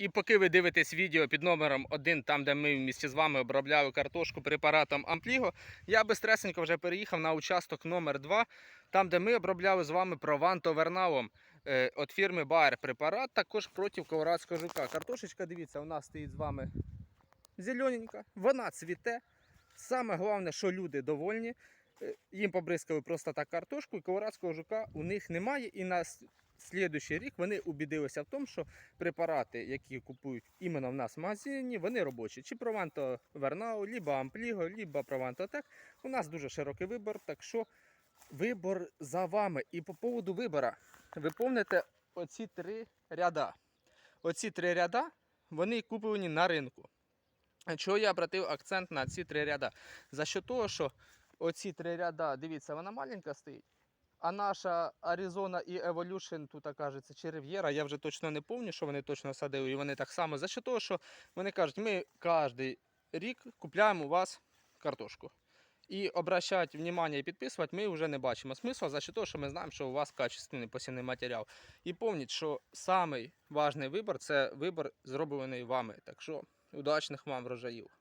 І поки ви дивитесь відео під номером 1, там де ми вместе з вами обробляли картошку препаратом Ампліго, я безстресенько вже переїхав на участок номер 2, там де ми обробляли з вами провантоверналом е, від фірми Bayer препарат, також проти колорадського жука. Картошечка, дивіться, у нас стоїть з вами зелененька, вона цвіте. Саме головне, що люди довольні. Е, Їм побризкали просто так картошку, і колорадського жука у них немає. І на слідуючий рік вони убідилися в тому, що препарати, які купують іменно в нас в магазині, вони робочі. Чи Прованто Вернау, либо Ампліго, либо Прованто Тек. У нас дуже широкий вибір, так що вибор за вами. І по поводу вибора, ви помните оці три ряда. Оці три ряда, вони куплені на ринку. Чого я обратив акцент на ці три ряда? За що того, що оці три ряда, дивіться, вона маленька стоїть. А наша Arizona і Evolution, тут кажеться, чи Riviera, я вже точно не пам'ятаю, що вони точно садили. І вони так само. За що того, що вони кажуть, ми кожен рік купляємо у вас картошку. І обращати внимание і підписувати ми вже не бачимо смисла, за що того, що ми знаємо, що у вас качественний посівний матеріал. І пам'ятайте, що важний вибір це вибір, зроблений вами. Так що удачних вам врожаїв.